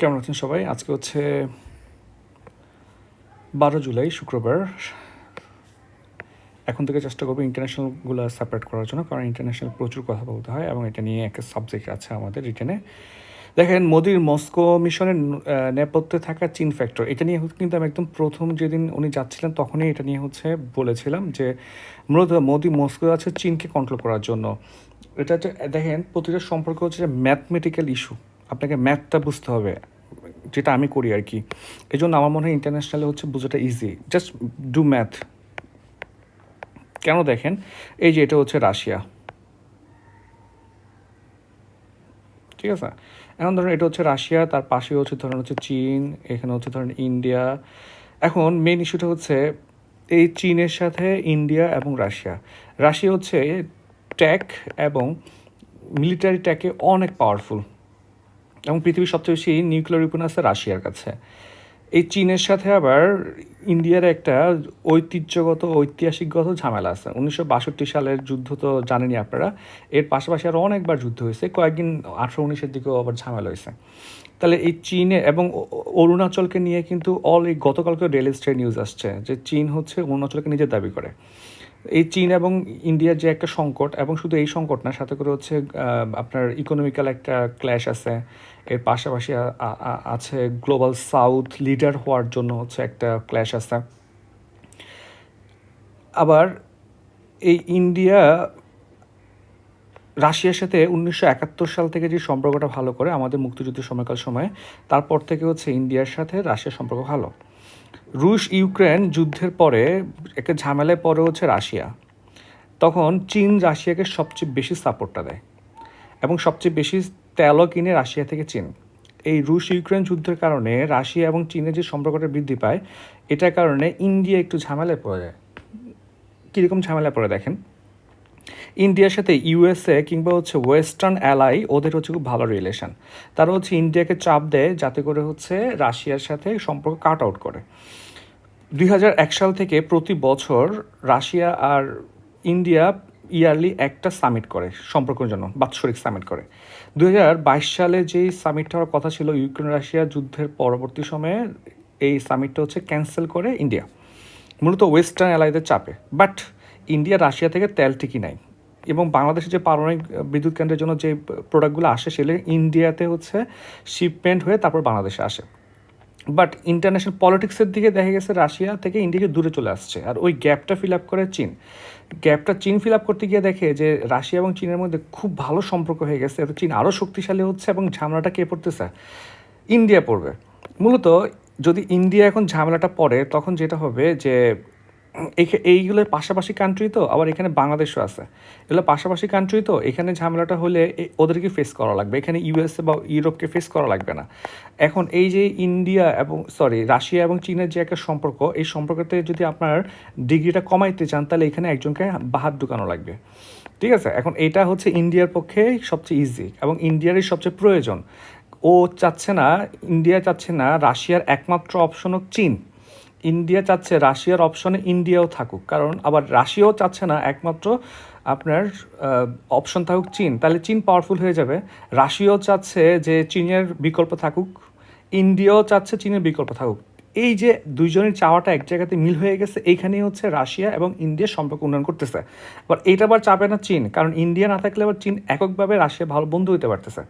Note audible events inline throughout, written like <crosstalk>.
কেমন আছেন সবাই? আজকে হচ্ছে বারো জুলাই, শুক্রবার। এখন থেকে চেষ্টা করব ইন্টারন্যাশনালগুলো সেপারেট করার জন্য, কারণ ইন্টারন্যাশনাল প্রচুর কথা বলতে হয় এবং এটা নিয়ে একটা সাবজেক্ট আছে আমাদের রিটেনে দেখেন, মোদির মস্কো মিশনের নেপথ্যে থাকা চীন ফ্যাক্টর এটা নিয়ে কিন্তু আমি একদম প্রথম যেদিন উনি যাচ্ছিলেন তখনই এটা নিয়ে হচ্ছে বলেছিলাম যে, মূলত মোদি মস্কো আছে চীনকে কন্ট্রোল করার জন্য। এটা হচ্ছে, দেখেন, প্রতিটা সম্পর্ক হচ্ছে ম্যাথমেটিক্যাল ইস্যু আপনাকে ম্যাথটা বুঝতে হবে, যেটা আমি করি আর কি। এই জন্য আমার মনে হয় ইন্টারন্যাশনালে হচ্ছে বোঝাটা ইজি জাস্ট ডু ম্যাথ কেন দেখেন? এই যে এটা হচ্ছে রাশিয়া। ঠিক আছে? এখন ধরুন এটা হচ্ছে রাশিয়া, তার পাশে হচ্ছে ধরেন হচ্ছে চীন, এখানে হচ্ছে ধরেন ইন্ডিয়া। এখন মেন ইস্যুটা হচ্ছে এই চীনের সাথে ইন্ডিয়া এবং রাশিয়া। রাশিয়া হচ্ছে ট্যাক এবং মিলিটারি ট্যাকে অনেক পাওয়ারফুল এবং পৃথিবীর সবচেয়ে বেশি নিউক্লিয়ার উইপন আছে রাশিয়ার কাছে। এই চীনের সাথে আবার ইন্ডিয়ার একটা ঐতিহ্যগত, ঐতিহাসিকগত ঝামেলা আছে। উনিশশো বাষট্টি সালের যুদ্ধ তো জানেনই আপনারা। এর পাশাপাশি আরও অনেকবার যুদ্ধ হয়েছে। কয়েকদিন আঠারো উনিশের দিকেও আবার ঝামেলা হয়েছে। তাহলে এই চীনে এবং অরুণাচলকে নিয়ে কিন্তু অল এই গতকালকে ডেলি স্টে নিউজ আসছে যে চীন হচ্ছে অরুণাচলকে নিজের দাবি করে। এই চীন এবং ইন্ডিয়ার যে একটা সংকট, এবং শুধু এই সংকট না, সাথে করে হচ্ছে আপনার ইকোনমিক্যাল একটা ক্ল্যাশ আছে। এর পাশাপাশি আছে গ্লোবাল সাউথ লিডার হওয়ার জন্য হচ্ছে একটা ক্ল্যাশ আছে। আবার এই ইন্ডিয়া, রাশিয়ার সাথে উনিশশো একাত্তর সাল থেকে যে সম্পর্কটা ভালো করে, আমাদের মুক্তিযুদ্ধের সময়কাল সময়ে, তারপর থেকে হচ্ছে ইন্ডিয়ার সাথে রাশিয়ার সম্পর্ক ভালো। রুশ ইউক্রেন যুদ্ধের পরে একটা ঝামেলায় পরে হচ্ছে রাশিয়া। তখন চীন রাশিয়াকে সবচেয়ে বেশি সাপোর্টটা দেয় এবং সবচেয়ে বেশি তেলও কিনে রাশিয়া থেকে চীন। এই রুশ ইউক্রেন যুদ্ধের কারণে রাশিয়া এবং চীনের যে সম্পর্কটা বৃদ্ধি পায়, এটার কারণে ইন্ডিয়া একটু ঝামেলায় পড়ে যায়। কীরকম ঝামেলায় পড়ে দেখেন? ইন্ডিয়ার সাথে ইউএসএ কিংবা হচ্ছে ওয়েস্টার্ন অ্যালাই, ওদের হচ্ছে খুব ভালো রিলেশন তারা হচ্ছে ইন্ডিয়াকে চাপ দেয় যাতে করে হচ্ছে রাশিয়ার সাথে সম্পর্ক কাট আউট করে। দুই হাজার এক সাল থেকে প্রতি বছর রাশিয়া আর ইন্ডিয়া ইয়ারলি একটা সামিট করে সম্পর্কের জন্য, বাৎসরিক সামিট করে। দুই হাজার বাইশ সালে যেই সামিটটা হওয়ার কথা ছিল ইউক্রেন রাশিয়া যুদ্ধের পরবর্তী সময়ে এই সামিটটা হচ্ছে ক্যান্সেল করে ইন্ডিয়া। মূলত ওয়েস্টার্ন অ্যালাইদের চাপে। বাট ইন্ডিয়া রাশিয়া থেকে তেল টিকি নাই। এবং বাংলাদেশে যে পারমাণবিক বিদ্যুৎ কেন্দ্রের জন্য যে প্রোডাক্টগুলো আসে সেগুলো ইন্ডিয়াতে হচ্ছে শিপমেন্ট হয়ে তারপর বাংলাদেশে আসে। বাট ইন্টারন্যাশনাল পলিটিক্সের দিকে দেখা গেছে রাশিয়া থেকে ইন্ডিয়াকে দূরে চলে আসছে। আর ওই গ্যাপটা ফিল আপ করে চীন। গ্যাপটা চীন ফিল আপ করতে গিয়ে দেখে যে রাশিয়া এবং চীনের মধ্যে খুব ভালো সম্পর্ক হয়ে গেছে। এত চীন আরও শক্তিশালী হচ্ছে এবং ঝামেলাটা কে পড়তেছে? ইন্ডিয়া পড়বে। মূলত যদি ইন্ডিয়া এখন ঝামেলাটা পড়ে, তখন যেটা হবে যে এইগুলোর পাশাপাশি কান্ট্রি তো, আবার এখানে বাংলাদেশও আছে। এগুলো পাশাপাশি কান্ট্রি তো, এখানে ঝামেলাটা হলে ওদেরকে ফেস করা লাগবে। এখানে ইউএসএ বা ইউরোপকে ফেস করা লাগবে না। এখন এই যে ইন্ডিয়া এবং সরি রাশিয়া এবং চীনের যে একটা সম্পর্ক, এই সম্পর্কতে যদি আপনার ডিগ্রিটা কমাইতে চান, তাহলে এখানে একজনকে বাহাত ঢুকানো লাগবে। ঠিক আছে? এখন এটা হচ্ছে ইন্ডিয়ার পক্ষে সবচেয়ে ইজি এবং ইন্ডিয়ারই সবচেয়ে প্রয়োজন। ও চাচ্ছে না, ইন্ডিয়া চাচ্ছে না, রাশিয়ার একমাত্র অপশন হোক চীন। ইন্ডিয়া চাচ্ছে, রাশিয়ার অপশনে ইন্ডিয়াও থাকুক। কারণ আবার রাশিয়াও চাচ্ছে না, একমাত্র আপনার অপশন থাকুক চীন। তাহলে চীন পাওয়ারফুল হয়ে যাবে। রাশিয়াও চাচ্ছে যে চীনের বিকল্প থাকুক, ইন্ডিয়াও চাচ্ছে চীনের বিকল্প থাকুক। এই যে দুইজনের চাওয়াটা এক জায়গাতে মিল হয়ে গেছে, এইখানেই হচ্ছে রাশিয়া এবং ইন্ডিয়ার সম্পর্ক উন্নয়ন করতেছে। আবার এটা আবার চাপে না চীন, কারণ ইন্ডিয়া না থাকলে আবার চীন এককভাবে রাশিয়া ভালো বন্ধু হতে পারতেছে।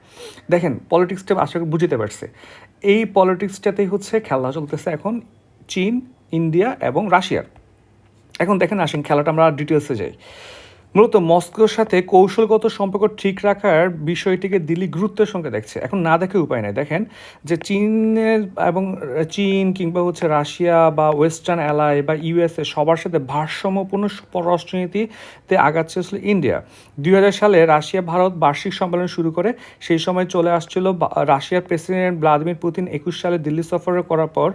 দেখেন পলিটিক্সটা আশা করি বুঝতে পারছে। এই পলিটিক্সটাতেই হচ্ছে খেলা চলতেছে এখন। চীন, ইন্ডিয়া এবং রাশিয়ার। এখন দেখেন, আসেন, খেলাটা আমরা ডিটেলসে যাই। মূলত মস্কোর সাথে কৌশলগত সম্পর্ক ঠিক রাখার বিষয়টিকে দিল্লি গুরুত্বের সঙ্গে দেখছে। এখন না দেখে উপায় নেই। দেখেন যে চীনের এবং চীন কিংবা হচ্ছে রাশিয়া বা ওয়েস্টার্ন অ্যালাই বা ইউএসএ সবার সাথে ভারসাম্যপূর্ণ পররাষ্ট্রনীতিতে আগাচ্ছে আসলে ইন্ডিয়া। দুই হাজার সালে রাশিয়া ভারত বার্ষিক সম্মেলন শুরু করে, সেই সময় চলে আসছিল রাশিয়ার প্রেসিডেন্ট ভ্লাদিমির পুতিন একুশ সালে দিল্লি সফর করার পর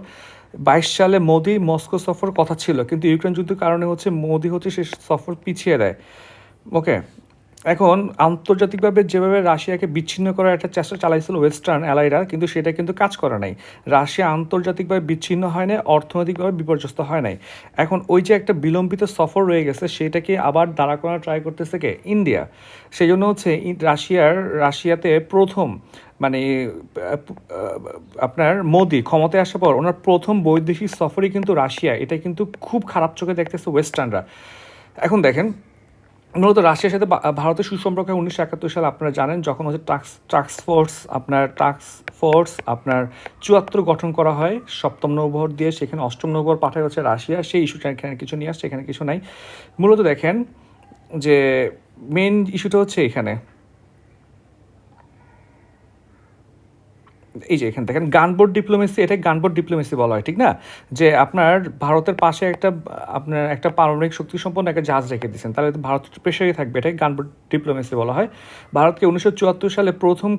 বাইশ সালে মোদি মস্কো সফর কথা ছিল, কিন্তু ইউক্রেন যুদ্ধের কারণে হচ্ছে মোদি হচ্ছে সে সফর পিছিয়ে দেয়। ওকে এখন আন্তর্জাতিকভাবে যেভাবে রাশিয়াকে বিচ্ছিন্ন করার একটা চেষ্টা চালাইছিল ওয়েস্টার্ন অ্যালাইরা কিন্তু সেটা কিন্তু কাজ করে নাই। রাশিয়া আন্তর্জাতিকভাবে বিচ্ছিন্ন হয় নাই, অর্থনৈতিকভাবে বিপর্যস্ত হয় নাই। এখন ওই যে একটা বিলম্বিত সফর রয়ে গেছে, সেটাকে আবার দাঁড়া করার ট্রাই করতেছে কে? ইন্ডিয়া সেই জন্য হচ্ছে রাশিয়ার, রাশিয়াতে প্রথম মানে আপনার মোদি ক্ষমতায় আসার পর ওনার প্রথম বৈদেশিক সফরই কিন্তু রাশিয়া। এটা কিন্তু খুব খারাপ চোখে দেখতেছে ওয়েস্টার্নরা এখন দেখেন মূলত রাশিয়ার সাথে ভারতের সুসম্পর্ক উনিশশো একাত্তর সালে আপনারা জানেন, যখন হচ্ছে টাক্স টাস্ক ফোর্স আপনার টাক্স ফোর্স আপনার চুয়াত্তর গঠন করা হয়। সপ্তম নৌবহর দিয়ে সেখানে অষ্টম নৌবহর পাঠায় হচ্ছে রাশিয়া। সেই ইস্যুটা এখানে কিছু নিয়ে আসছে, এখানে কিছু নাই। মূলত দেখেন যে মেন ইস্যুটা হচ্ছে এখানে। এই যে এখানে দেখেন, গানবোর্ড ডিপ্লোমেসি এটা গানবোর্ড ডিপ্লোমেসি বলা হয়, ঠিক না? যে আপনার ভারতের পাশে একটা, আপনার একটা পারমাণবিক শক্তি সম্পন্ন একটা জাহাজ রেখে দিয়েছেন, তাহলে তো ভারত প্রেশারই থাকবে এটাই গানবোর্ড ডিপ্লোমেসি বলা হয়। ভারতকে উনিশশো চুয়াত্তর সালে প্রথম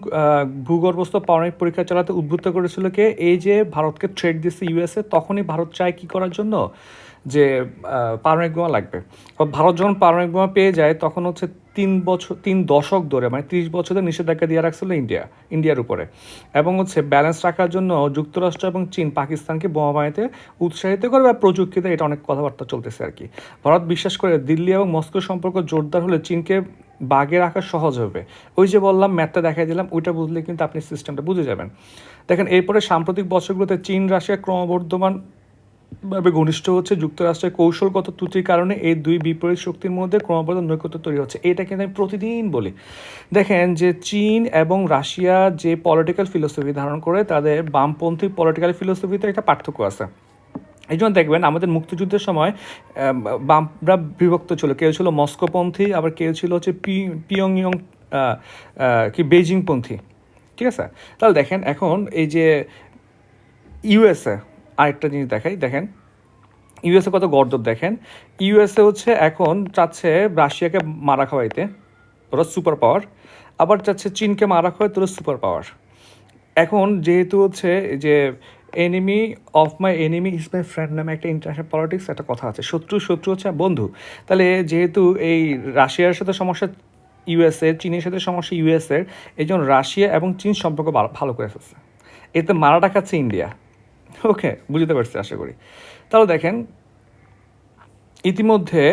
ভূগর্ভস্থ পারমাণবিক পরীক্ষা চালাতে উদ্বুদ্ধ করেছিল কে? এই যে ভারতকে থ্রেড দিচ্ছে ইউএসএ তখনই ভারত চায় কি করার জন্য? যে পারমাণবিক বোমা লাগবে। ভারত যখন পারমাণবিক বোমা পেয়ে যায়, তখন হচ্ছে তিন বছর, তিন দশক ধরে মানে ত্রিশ বছরের নিষেধাজ্ঞা দিয়ে রাখছিল ইন্ডিয়া, ইন্ডিয়ার উপরে। এবং হচ্ছে ব্যালেন্স রাখার জন্য যুক্তরাষ্ট্র এবং চীন পাকিস্তানকে বোমা বানাইতে উৎসাহিত করে বা প্রযুক্তি দেয় এটা অনেক কথাবার্তা চলতেছে আর কি। ভারত বিশ্বাস করে দিল্লি এবং মস্কো সম্পর্ক জোরদার হলে চীনকে বাগে রাখা সহজ হবে। ওই যে বললাম, ম্যাথটা দেখাই দিলাম, ওইটা বুঝলে কিন্তু আপনি সিস্টেমটা বুঝে যাবেন। দেখেন, এরপরে সাম্প্রতিক বছরগুলোতে চীন, রাশিয়া ক্রমবর্ধমান ভাবে ঘনিষ্ঠ হচ্ছে যুক্তরাষ্ট্রের কৌশলগত ত্রুটির কারণে এই দুই বিপরীত শক্তির মধ্যে ক্রমবর্ধমান নৈকট্য তৈরি হচ্ছে। এটা কিন্তু আমি প্রতিদিন বলি। দেখেন যে চীন এবং রাশিয়া যে পলিটিক্যাল ফিলোসফি ধারণ করে, তাদের বামপন্থী পলিটিক্যাল ফিলোসফিতে একটা পার্থক্য আছে। এই জন্য দেখবেন আমাদের মুক্তিযুদ্ধের সময় বামরা বিভক্ত ছিল। কেউ ছিল মস্কোপন্থী, আবার কেউ ছিল হচ্ছে পি, পিয়ংইয়ং কি বেজিংপন্থী ঠিক আছে? তাহলে দেখেন এখন এই যে ইউএসএ আরেকটা জিনিস দেখাই, দেখেন। ইউএসএ কত গর্দব দেখেন। ইউএসএ হচ্ছে এখন চাচ্ছে রাশিয়াকে মারা খাওয়াইতে, ওরা সুপার পাওয়ার আবার চাচ্ছে চীনকে মারা খাওয়াইতে, ওরা সুপার পাওয়ার এখন যেহেতু হচ্ছে যে enemy of my enemy is my friend নামে একটা ইন্টারন্যাশনাল পলিটিক্স একটা কথা আছে। শত্রু শত্রু হচ্ছে বন্ধু। তাহলে যেহেতু এই রাশিয়ার সাথে সমস্যা ইউএসএ, চীনের সাথে সমস্যা ইউএসএর এই জন্য রাশিয়া এবং চীন সম্পর্ক ভালো- ভালো করে ফেলছে এতে মারাটা খাচ্ছে ইন্ডিয়া। <laughs> ওকে বুঝতে পারছি, আশা করি। তাহলে দেখেন, ইতিমধ্যে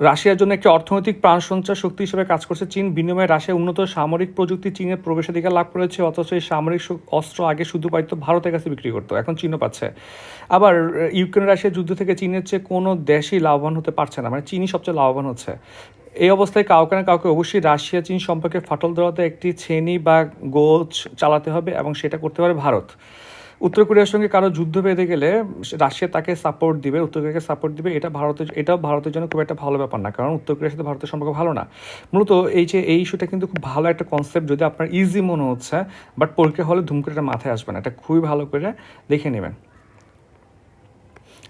রাশিয়ার জন্য একটি অর্থনৈতিক প্রাণ সঞ্চার শক্তি হিসেবে কাজ করছে চীন। বিনিময়ে রাশিয়া উন্নত সামরিক প্রযুক্তি চীনের প্রবেশাধিকার লাভ করেছে, অথচ এই সামরিক অস্ত্র আগে শুধু পাইতো ভারতের কাছে বিক্রি করতো, এখন চীনও পাচ্ছে। আবার, ইউক্রেন রাশিয়ার যুদ্ধ থেকে চীনের চেয়ে কোনো দেশই লাভবান হতে পারছে না মানে চীনই সবচেয়ে লাভবান হচ্ছে। এই অবস্থায় কাউকে না কাউকে অবশ্যই রাশিয়া, চীন সম্পর্কে ফাটল দেওয়াতে একটি ছেনি বা গোচ চালাতে হবে এবং সেটা করতে পারে ভারত। উত্তর কোরিয়ার সঙ্গে কারও যুদ্ধ বেঁধে গেলে রাশিয়া তাকে সাপোর্ট দিবে, উত্তর কোরিয়াকে সাপোর্ট দিবে। এটা ভারতের এটাও ভারতের জন্য খুব একটা ভালো ব্যাপার না, কারণ উত্তর কোরিয়ার সাথে ভারতের সম্পর্ক ভালো না। মূলত এই যে, এই ইস্যুটা কিন্তু খুব ভালো একটা কনসেপ্ট যদি আপনার ইজি মনে হচ্ছে বাট পরীক্ষা হলে ধুম করে এটা মাথায় আসবে না। এটা খুবই ভালো করে দেখে নেবেন।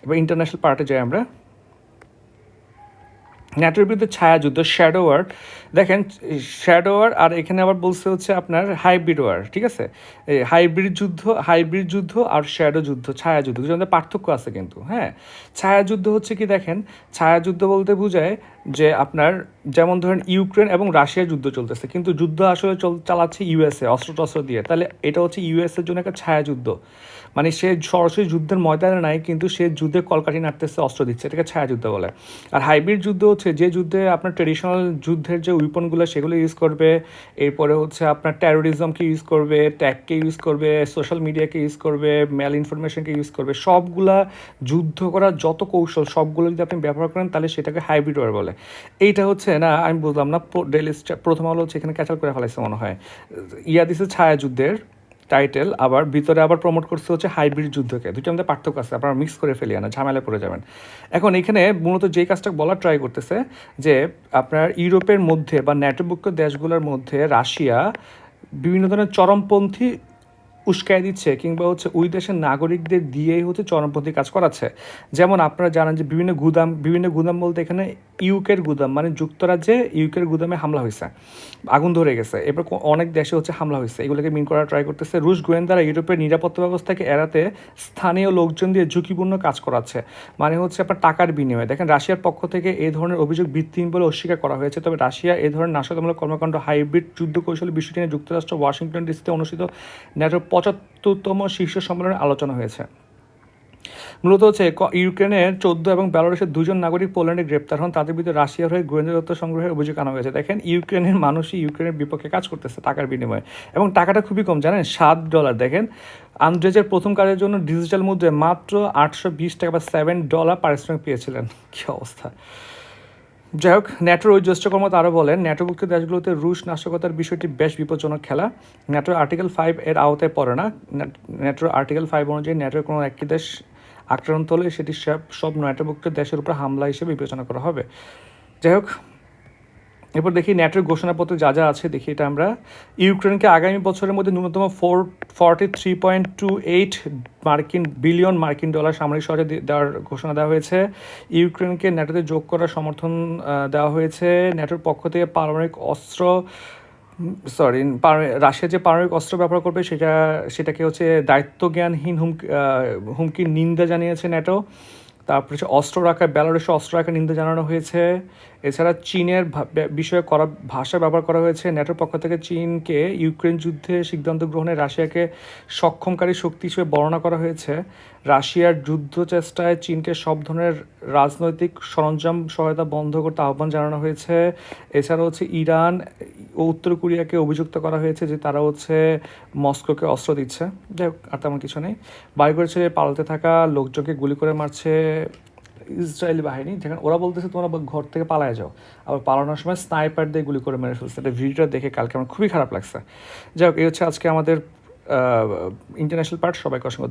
এবার ইন্টারন্যাশনাল পার্টে যাই আমরা। ন্যাটোর বিরুদ্ধে ছায়াযুদ্ধ শ্যাডো ওয়ার দেখেন শ্যাডো ওয়ার আর এখানে আবার বলছে হচ্ছে আপনার হাইব্রিড ওয়ার ঠিক আছে? এই হাইব্রিড যুদ্ধ হাইব্রিড যুদ্ধ আর শ্যাডো যুদ্ধ, ছায়াযুদ্ধ, দুজনের পার্থক্য আছে কিন্তু হ্যাঁ? ছায়াযুদ্ধ হচ্ছে কি দেখেন, ছায়াযুদ্ধ বলতে বোঝায় যে আপনার যেমন ধরেন ইউক্রেন এবং রাশিয়ার যুদ্ধ চলতেছে, কিন্তু যুদ্ধ আসলে চল, চালাচ্ছে ইউএসএ অস্ত্র টস্ত্র দিয়ে। তাহলে এটা হচ্ছে ইউএসএর জন্য একটা ছায়াযুদ্ধ। মানে সে সরাসরি যুদ্ধের ময়দানে নাই, কিন্তু সে যুদ্ধে কলকাঠি নাড়তেছে, অস্ত্র দিচ্ছে। এটাকে ছায়াযুদ্ধ বলে। আর হাইব্রিড যুদ্ধ হচ্ছে, যে যুদ্ধে আপনার ট্রেডিশনাল যুদ্ধের যে উইপনগুলো সেগুলো ইউজ করবে। এরপরে হচ্ছে আপনার টেরোরিজমকে ইউজ করবে ট্যাগকে ইউজ করবে সোশ্যাল মিডিয়াকে ইউজ করবে মেল ইনফরমেশনকে ইউজ করবে। সবগুলা যুদ্ধ করার যত কৌশল, সবগুলো যদি আপনি ব্যবহার করেন, তাহলে সেটাকে হাইব্রিড ওয়ার বলে। এইটা হচ্ছে না, আমি বুঝলাম না ডেলি প্রথম আলো হচ্ছে এখানে ক্যাচাল করে ফেলাইছে মনে হয়। ইয়া দিছে ছায়াযুদ্ধের টাইটেল আবার ভিতরে আবার প্রমোট করছে হচ্ছে হাইব্রিড যুদ্ধকে। দুটো আমাদের পার্থক্য আছে, আপনারা মিক্স করে ফেলি না ঝামেলা পড়ে যাবেন। এখন এখানে মূলত যেই কাজটা বলার ট্রাই করতেছে, যে আপনার ইউরোপের মধ্যে বা ন্যাটোভুক্ত দেশগুলোর মধ্যে রাশিয়া, বিভিন্ন ধরনের চরমপন্থী উস্কাই দিচ্ছে কিংবা হচ্ছে ওই দেশের নাগরিকদের দিয়েই হচ্ছে চরমপন্থী কাজ করাচ্ছে। যেমন আপনারা জানেন যে বিভিন্ন গুদাম বিভিন্ন গুদাম বলতে এখানে ইউকের গুদাম মানে যুক্তরাজ্যে ইউকের গুদামে হামলা হয়েছে। আগুন ধরে গেছে। এরপর অনেক দেশে হচ্ছে হামলা হয়েছে। এগুলোকে মিন করার ট্রাই করতেছে রুশ গোয়েন্দারা ইউরোপের নিরাপত্তা ব্যবস্থাকে এড়াতে স্থানীয় লোকজন দিয়ে ঝুঁকিপূর্ণ কাজ করাচ্ছে। মানে হচ্ছে আপনার টাকার বিনিময়ে। দেখেন, রাশিয়ার পক্ষ থেকে এই ধরনের অভিযোগ ভিত্তিহীন বলে অস্বীকার করা হয়েছে। তবে রাশিয়া এই ধরনের নাশকতামূলক কর্মকাণ্ড, হাইব্রিড যুদ্ধ কৌশল বিষয়টি নিয়ে যুক্তরাষ্ট্র, ওয়াশিংটন ডিসিতে অনুষ্ঠিত ন্যাটোর পঁচাত্তরতম শীর্ষ সম্মেলনে আলোচনা হয়েছে। মূলত হচ্ছে ইউক্রেনের চোদ্দ এবং বেলারুশের দুজন নাগরিক পোল্যান্ডে গ্রেপ্তার হন। তাদের বিরুদ্ধে রাশিয়ার হয়ে গোয়েন্দা তথ্য সংগ্রহের অভিযোগ আনা হয়েছে। দেখেন, ইউক্রেনের মানুষই ইউক্রেনের বিপক্ষে কাজ করতেছে টাকার বিনিময়ে। এবং টাকাটা খুবই কম, জানেন, সাত ডলার। দেখেন, আন্দ্রেজের প্রথম কাজের জন্য ডিজিটাল মুদ্রায় মাত্র আটশো বিশ টাকা বা সেভেন ডলার পারিশ্রমিক পেয়েছিলেন। কী অবস্থা। যাই হোক, ন্যাটোর ওই জ্যেষ্ঠ কর্মত আরও বলেন ন্যাটোভুক্ত দেশগুলোতে রুশ নাশকতার বিষয়টি বেশ বিপজ্জনক খেলা। ন্যাটোর আর্টিকেল ফাইভ এর আওতায় পড়ে না। ন্যাট- ন্যাটোর আর্টিকেল ফাইভ অনুযায়ী ন্যাটোর কোনো একটি দেশ আক্রান্ত হলে সেটি সব ন্যাটোভুক্ত দেশের উপর হামলা হিসেবে বিবেচনা করা হবে। যাই হোক এরপর দেখি ন্যাটোর ঘোষণাপত্রে যা যা আছে, দেখি এটা আমরা। ইউক্রেনকে আগামী বছরের মধ্যে ন্যূনতম four, forty three point two eight মার্কিন, বিলিয়ন মার্কিন ডলার সামরিক সহায়তা দেওয়ার ঘোষণা দেওয়া হয়েছে। ইউক্রেনকে ন্যাটোতে যোগ করার সমর্থন দেওয়া হয়েছে। ন্যাটোর পক্ষ থেকে পারমাণবিক অস্ত্র, সরি রাশিয়া যে পারমাণবিক অস্ত্র ব্যবহার করবে, সেটা, সেটাকে হচ্ছে দায়িত্বজ্ঞানহীন হুমকি হুমকির নিন্দা জানিয়েছে ন্যাটো। তারপরে হচ্ছে অস্ত্র রাখা বেলারুশে অস্ত্র রাখার নিন্দা জানানো হয়েছে। এছাড়া চীনের বিষয়ে করা, ভাষা ব্যবহার করা হয়েছে। ন্যাটোর পক্ষ থেকে চীনকে ইউক্রেন যুদ্ধে সিদ্ধান্ত গ্রহণে রাশিয়াকে সক্ষমকারী শক্তি হিসেবে বর্ণনা করা হয়েছে। রাশিয়ার যুদ্ধ চেষ্টায় চীনকে সব ধরনের রাজনৈতিক সরঞ্জাম সহায়তা বন্ধ করতে আহ্বান জানানো হয়েছে। এছাড়া হচ্ছে ইরান উত্তর কোরিয়াকে অভিযুক্ত করা হয়েছে যে তারা হচ্ছে মস্কোকে অস্ত্র দিচ্ছে। যাই হোক, আর তেমন কিছু নেই। বাড়ি করেছে পালাতে থাকা লোকজনকে গুলি করে মারছে ইসরায়েলি বাহিনী। যেখানে ওরা বলতেছে, তোমরা ঘর থেকে পালায় যাও। আবার পালানোর সময় স্নাইপার দিয়ে গুলি করে মেরে ফেলছে। এটা ভিডিওটা দেখে কালকে আমার খুবই খারাপ লাগছে। যাই হোক, এই হচ্ছে আজকে আমাদের ইন্টারন্যাশনাল পার্ট। সবাইকে অসংখ্য